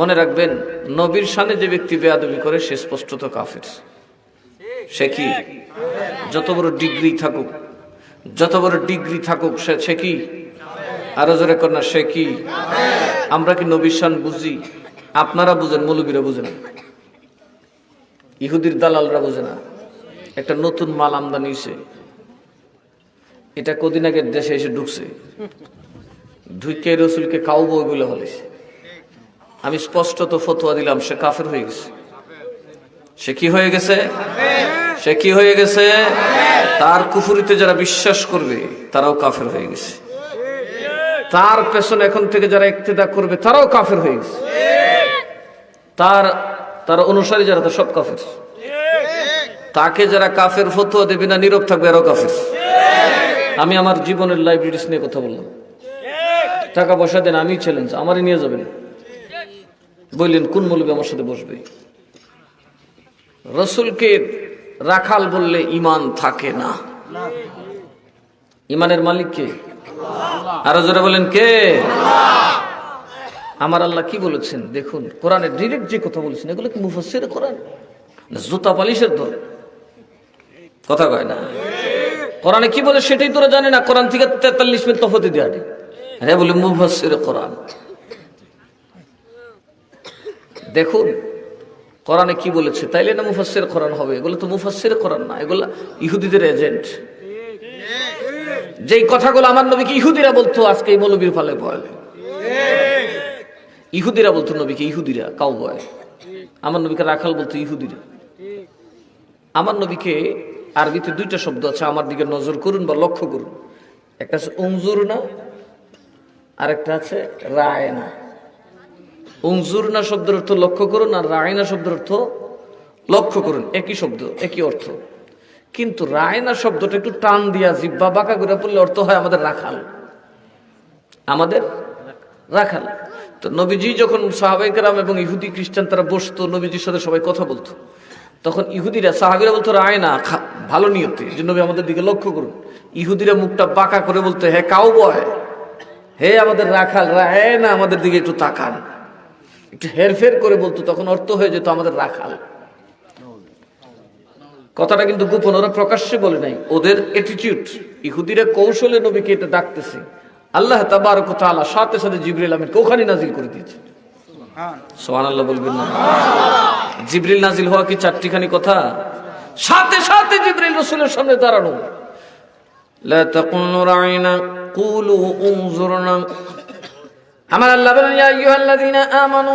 মনে রাখবেন, নবীর সানে যে ব্যক্তি বেয়াদবি করে, সে স্পষ্টত কাফের। সে কি? যত বড় ডিগ্রি থাকুক, যত বড় ডিগ্রি থাকুক, সে সে কি? আরও জোরে কন্যা সে কি? আমরা কি নবীর শান বুঝি? আপনারা বুঝেন, মৌলবীরা বুঝেন। ইহুদির দালালরা বুঝে না। একটা নতুন মাল আমদানি এটা কদিন আগে দেশে এসে ঢুকছে। ঢুকে রসুলকে কাউবো বলে বলেছে আমি স্পষ্টত ফতোয়া দিলাম, সে কাফের হয়ে গেছে। সে কি হয়ে গেছে? সে কি হয়ে গেছে? তার কুফুরিতে যারা বিশ্বাস করবে, তারাও কাফের হয়ে গেছে। তার পেছনে এখন থেকে যারা ইক্তেদা করবে, তারাও কাফের হয়ে গেছে। তার তার অনুসারী যারা সব কাফের। তাকে যারা কাফের ফতোয়া দেবে না, নীরব থাকবে আরও কাফের। আমি আমার জীবনের লাইব্রেরিস নিয়ে কথা বললাম। টাকা পয়সা দেন আমি চ্যালেঞ্জ আমারই নিয়ে যাবেন। বললেন, কোন মৌলবী আমার সাথে বসবে? রসুলকে রাখাল বললে, ইমান থাকে না। ইমানের মালিক কে? আরও জোরে বলেন, কে? আমার আল্লাহ কি বলেছেন? দেখুন, কোরআনে ডিরেক্ট যে কথা বলেছেন, এগুলো কি মুফাসসির কোরআন? জুতা পালিশের দল। কথা কয় না? কোরআনে কি বলে সেটাই তোরা জানে না। কোরআন থেকে তেতাল্লিশ মিনিট তফতি দেওয়া আরে বলে, মুফাসসির কোরআন। দেখুন, কোরআনে কি বলেছে? তাইলে না মুফাসসির কোরআন হবে। এগুলো তো মুফাসসির কোরআন না, এগুলো ইহুদিদের এজেন্ট। যেই কথাগুলো আমার নবীকে ইহুদিরা বলতো, আজকে এই মৌলবীর ফলে বলে। ইহুদিরা বলতো নবীকে, ইহুদিরা কাউ বয় আমার নবীকে রাখাল বলতো ইহুদিরা। আমার নবীকে আরবিতে দুইটা শব্দ আছে, আমার দিকে নজর করুন বা লক্ষ্য করুন। একটা আছে উংজুর না আর একটা আছে, রায়না উংজুর না শব্দের অর্থ লক্ষ্য করুন, আর রায়না শব্দের অর্থ লক্ষ্য করুন। একই শব্দ, একই অর্থ। কিন্তু রায়না শব্দটা একটু টান দিয়া জিব্বা বাঁকা করে পড়লে অর্থ হয় আমাদের রাখাল। আমাদের রাখাল। তো নবীজি যখন সাহাবাইকার এবং ইহুদি খ্রিস্টান তারা বসতো, নবীজির সাথে সবাই কথা বলতো। তখন ইহুদিরা, সাহাবিরা বলতো, রায় না, খা- ভালো নিয়তে যে নবী আমাদের দিকে লক্ষ্য করুন। ইহুদিরা মুখটা বাঁকা করে বলতো হ্যাঁ কাউ বয় হে আমাদের রাখাল, রায় না আমাদের দিকে একটু তাকান। একটু হেরফের করে বলতো, তখন অর্থ হয়ে যেত আমাদের রাখাল। কথাটা কিন্তু গোপন, ওরা প্রকাশ্যে বলে নাই। ওদের অ্যাটিটিউড ইহুদিরা কৌশলে নবীকে এটা ডাকতেছে। আল্লাহ তাবারক ওয়া তাআলা সাথে সাথে জিবরিল আমিনকে ওখানে নাজিল করে দিয়েছে। সুবহানাল্লাহ বলবেন না। জিবরিল নাজিল হওয়া কি চারটিখানি কথা? সাথে সাথে জিবরিল রাসূলের সামনে দাঁড়ানো। লা তাকুলু রাইনা কুলু উনজুরনা। আমার আল্লাহ বলেন ইয়া আইয়ুহাল্লাযীনা আমানু